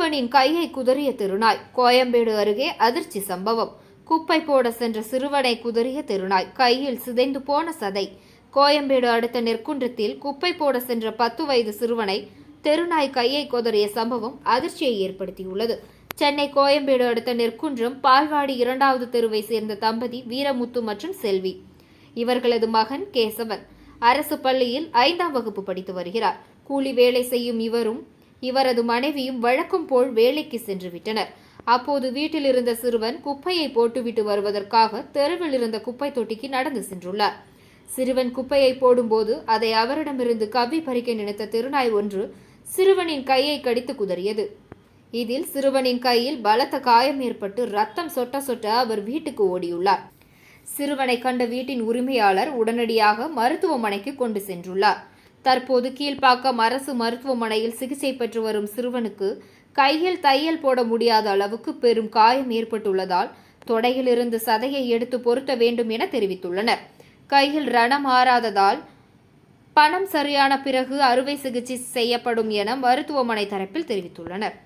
சிறுவனின் கையை குதறிய திருநாய். கோயம்பேடு அருகே அதிர்ச்சி சம்பவம். குப்பை போட சென்ற சிறுவனை குதறிய திருநாய். கையில் சிதைந்து போன சதை. கோயம்பேடு அடுத்த நெற்குன்றத்தில் குப்பை போட சென்ற பத்து வயது சிறுவனை தெருநாய் கையை குதறிய சம்பவம் அதிர்ச்சியை ஏற்படுத்தியுள்ளது. சென்னை கோயம்பேடு அடுத்த நெற்குன்றம் பால்வாடி இரண்டாவது தெருவை சேர்ந்த தம்பதி வீரமுத்து மற்றும் செல்வி. இவர்களது மகன் கேசவன். அரசு பள்ளியில் ஐந்தாம் வகுப்பு படித்து வருகிறார். கூலி வேலை செய்யும் இவரும் இவரது மனைவியும் வழக்கம் போல் வேலைக்கு சென்று விட்டனர். அப்போது வீட்டில் இருந்த சிறுவன் குப்பையை போட்டுவிட்டு வருவதற்காக தெருவில் இருந்த குப்பை தொட்டிக்கு நடந்து சென்றுள்ளார். சிறுவன் குப்பையை போடும்போது அதை அவரிடமிருந்து கவ்வி பறிக்க நினைத்த திருநாய் ஒன்று சிறுவனின் கையை கடித்து குதறியது. இதில் சிறுவனின் கையில் பலத்த காயம் ஏற்பட்டு ரத்தம் சொட்ட சொட்ட அவர் வீட்டுக்கு ஓடியுள்ளார். சிறுவனை கண்ட வீட்டின் உரிமையாளர் உடனடியாக மருத்துவமனைக்கு கொண்டு சென்றுள்ளார். தற்போது கீழ்ப்பாக்கம் அரசு மருத்துவமனையில் சிகிச்சை பெற்று வரும் சிறுவனுக்கு கையில் தையல் போட முடியாத அளவுக்கு பெரும் காயம் ஏற்பட்டுள்ளதால் தொடையிலிருந்து சதையை எடுத்து பொருத்த வேண்டும் என தெரிவித்துள்ளனர். கையில் ரணம் ஆறாததால் பணம் சரியான பிறகு அறுவை சிகிச்சை செய்யப்படும் என மருத்துவமனை தரப்பில் தெரிவித்துள்ளனர்.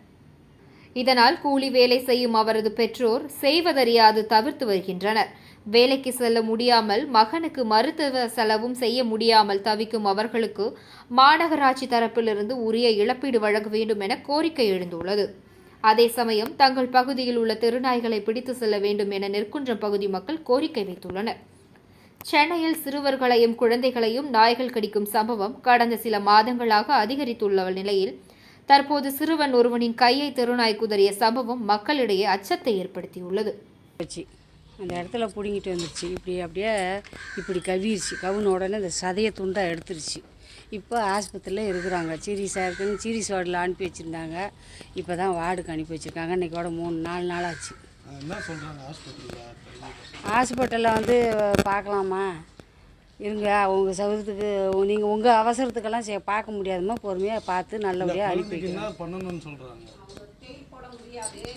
இதனால் கூலி வேலை செய்யும் அவரது பெற்றோர் செய்வதறியாது தவிர்த்து வருகின்றனர். வேலைக்கு செல்ல முடியாமல் மகனுக்கு மருத்துவ செலவும் செய்ய முடியாமல் தவிக்கும் அவர்களுக்கு மாநகராட்சி தரப்பிலிருந்து உரிய இழப்பீடு வழங்க வேண்டும் என கோரிக்கை எழுந்துள்ளது. அதே சமயம் தங்கள் பகுதியில் உள்ள தெருநாய்களை பிடித்து செல்ல வேண்டும் என நெற்குன்றம் பகுதி மக்கள் கோரிக்கை வைத்துள்ளனர். சென்னையில் சிறுவர்களையும் குழந்தைகளையும் நாய்கள் கடிக்கும் சம்பவம் கடந்த சில மாதங்களாக அதிகரித்துள்ள நிலையில் தற்போது சிறுவன் ஒருவனின் கையை தெருநாய் குதறிய சம்பவம் மக்களிடையே அச்சத்தை ஏற்படுத்தியுள்ளது. வச்சு அந்த இடத்துல பிடுங்கிட்டு வந்துருச்சு. இப்படி அப்படியே இப்படி கவிருச்சு கவுன உடனே இந்த சதையை துண்டாக எடுத்துருச்சு. இப்போ ஆஸ்பத்திரியில் இருக்கிறாங்க. சீரியஸாக இருக்குன்னு சீரியஸ் வார்டில் அனுப்பி வச்சுருந்தாங்க. இப்போ தான் வார்டுக்கு அனுப்பி வச்சுருக்காங்க. இன்றைக்கோட மூணு நாலு நாள் ஆச்சு. என்ன சொல்கிறாங்க ஹாஸ்பிட்டலில் ஹாஸ்பிட்டலில் வந்து பார்க்கலாமா? இருங்க உங்கள் சௌகரியத்துக்கு நீங்கள் உங்கள் அவசரத்துக்கெல்லாம் சே பார்க்க முடியாதுமா பொறுமையாக பார்த்து நல்லபடியாக அனுப்பி பண்ணணும்னு சொல்கிறாங்க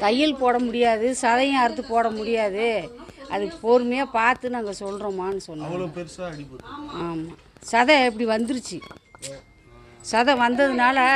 தையல் போட முடியாது சதையும் அறுத்து போட முடியாது. அது பொறுமையாக பார்த்து நாங்கள் சொல்கிறோமான்னு சொன்னோம் ஆமாம் சதை இப்படி வந்துருச்சு. சதை வந்ததுனால